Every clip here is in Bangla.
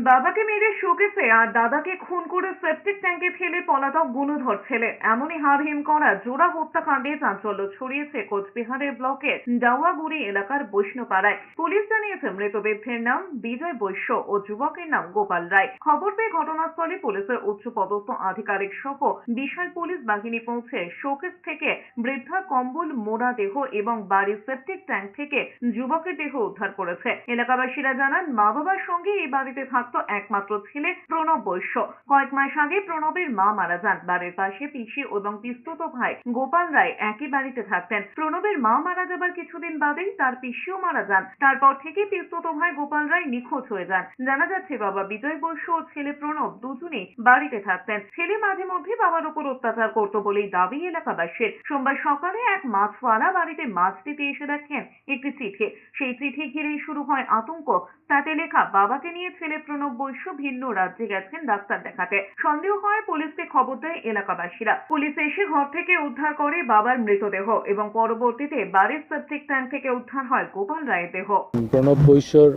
বাবাকে মেরে শোকেছে আর দাদাকে খুন করে সেপটিক ট্যাঙ্কে ফেলে পলাতক গুণধর ছেলে। এমনই হারহিম করা জোড়া হত্যাকাণ্ডে চাঞ্চল্য ছড়িয়েছে কোচবিহারের ব্লকের ডাওয়াগুড়ি এলাকার বৈষ্ণপাড়ায়। পুলিশ জানিয়েছে মৃতবৃদ্ধের নাম বিজয় বৈশ্য ও যুবকের নাম গোপাল রায়। খবর পেয়ে ঘটনাস্থলে পুলিশের উচ্চ পদস্থ আধিকারিক সহ বিশাল পুলিশ বাহিনী পৌঁছে শোকেস থেকে বৃদ্ধা কম্বল, মোড়া দেহ এবং বাড়ির সেপটিক ট্যাঙ্ক থেকে যুবকের দেহ উদ্ধার করেছে। এলাকাবাসীরা জানান মা বাবার সঙ্গে এই বাড়িতে থাকতো একমাত্র ছেলে প্রণব বৈশ্য। কয়েক মাস আগে প্রণবের মা মারা যান। বাড়ির পাশে পিসি এবং পিস্তত ভাই গোপাল রায় একই বাড়িতে থাকতেন। প্রণবের মা মারা যাবার কিছুদিন বাদেই তার পিসিও মারা যান। তারপর থেকে পিস্তত ভাই গোপাল রায় নিখোঁজ হয়ে যান। জানা যাচ্ছে, বাবা বিজয় বৈশ্য ও ছেলে প্রণব দুজনেই বাড়িতে থাকতেন। ছেলে মাঝে মধ্যে বাবার উপর অত্যাচার করত বলেই দাবি এলাকাবাসীর। সোমবার সকালে এক মাছওয়ালা বাড়িতে মাছ দিতে এসে দেখেন একটি চিঠি। সেই চিঠি ঘিরেই শুরু হয় আতঙ্ক। তাতে লেখা, বাবাকে নিয়ে ছেলে প্রণব বৈশ্য ভিন্ন রাজ্যে গেছেন ডাক্তার দেখাতে। সন্দেহ হয় পুলিশকে খবর দেয় এলাকাবাসীরা। পুলিশ এসে ঘর থেকে উদ্ধার করে বাবার মৃতদেহ এবং পরবর্তীতে বাড়ির সেপটিক ট্যাঙ্ক থেকে উদ্ধার হয় গোপাল রায়ের দেহ। প্রণব বৈশ্যর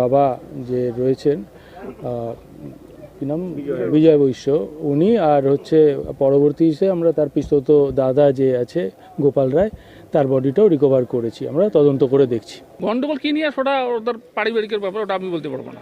বাবা যে রয়েছেন কি নাম? বিজয় বৈশ্য। উনি আর হচ্ছে পরবর্তী হিসেবে আমরা তার পিস্তত দাদা যে আছে গোপাল রায় তার বডিটাও রিকভার করেছি। আমরা তদন্ত করে দেখছি। গন্ডগোল কি নিয়ে? সেটা ওদের পারিবারিকের ব্যাপার ওটা আমি বলতে পারব না।